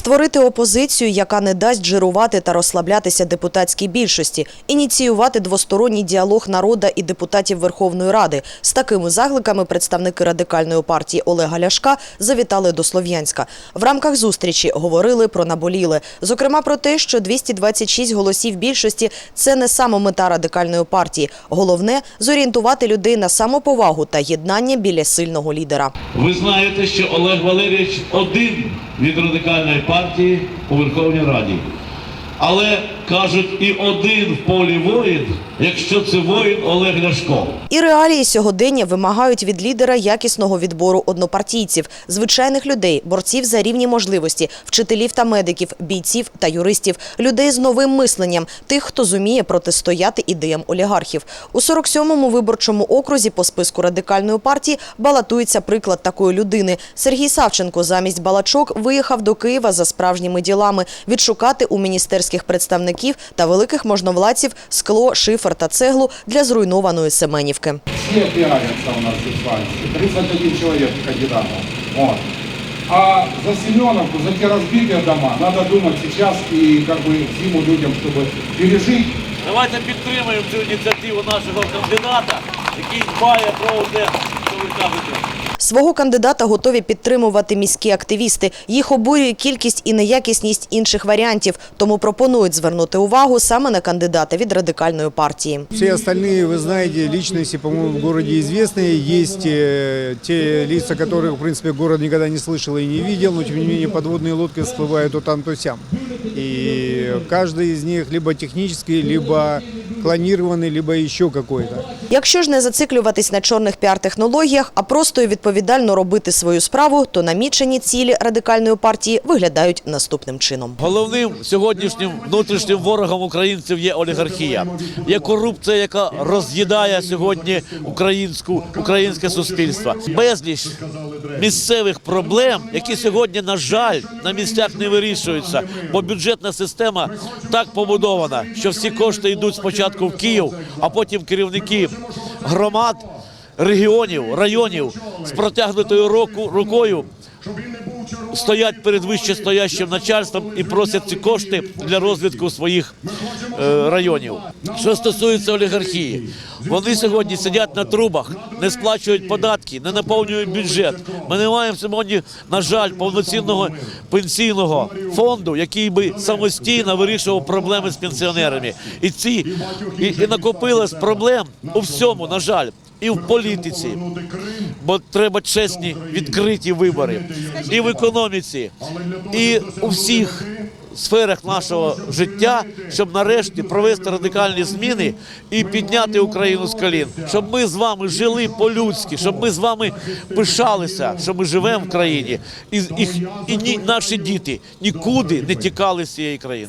Створити опозицію, яка не дасть жирувати та розслаблятися депутатській більшості, ініціювати двосторонній діалог народа і депутатів Верховної Ради. З такими закликами представники радикальної партії Олега Ляшка завітали до Слов'янська. В рамках зустрічі говорили про наболіле. Зокрема, про те, що 226 голосів більшості – це не саме мета радикальної партії. Головне – зорієнтувати людей на самоповагу та єднання біля сильного лідера. Ви знаєте, що Олег Валерійович один від радикальної партії у Верховній Раді. Але кажуть, і один в полі воїн, якщо це воїн Олег Ляшко. І реалії сьогодення вимагають від лідера якісного відбору однопартійців, звичайних людей, борців за рівні можливості, вчителів та медиків, бійців та юристів, людей з новим мисленням, тих, хто зуміє протистояти ідеям олігархів. У 47-му виборчому окрузі по списку радикальної партії балотується приклад такої людини. Сергій Савченко замість балачок виїхав до Києва за справжніми ділами відшукати у міністерських представників та великих можновладців скло, шифер та цеглу для зруйнованої Семенівки. Все пиарятся у нас здесь в Альске. 31 человек кандидатов. Вот. А за Семеновку, за те разбитые дома, надо думать сейчас и как бы зиму людям, чтобы пережить. Давайте підтримаємо цю ініціативу нашого кандидата, який дбає про те, що ви кажете. Свого кандидата готові підтримувати міські активісти. Їх обурює кількість і неякісність інших варіантів, тому пропонують звернути увагу саме на кандидата від радикальної партії. Все остальные, вы знаете, личности, по-моему, в городе известные. Есть э, те лица, которых, в принципе, город никогда не слышал и не видел, но, тем не менее, подводные лодки всплывают то там, то сям. И каждый из них либо технический, либо клонированный, либо еще какой-то. Якщо ж не зациклюватись на чорних піар-технологіях, а просто і відповідально робити свою справу, то намічені цілі радикальної партії виглядають наступним чином. Головним сьогоднішнім внутрішнім ворогом українців є олігархія. Є корупція, яка роз'їдає сьогодні українську українське суспільство. Безліч місцевих проблем, які сьогодні, на жаль, на місцях не вирішуються, бо бюджетна система так побудована, що всі кошти йдуть спочатку в Київ, а потім керівники громад, регіонів, районів з протягнутою року рукою стоять перед вищестоящим начальством і просять ці кошти для розвитку своїх районів. Що стосується олігархії, вони сьогодні сидять на трубах, не сплачують податки, не наповнюють бюджет. Ми не маємо сьогодні, на жаль, повноцінного пенсійного фонду, який би самостійно вирішував проблеми з пенсіонерами. І ці і, і накопилось проблем у всьому, на жаль. І в політиці, бо треба чесні відкриті вибори, і в економіці, і у всіх сферах нашого життя, щоб нарешті провести радикальні зміни і підняти Україну з колін, щоб ми з вами жили по-людськи, щоб ми з вами пишалися, що ми живемо в країні, і, і, і ні, наші діти нікуди не тікали з цієї країни.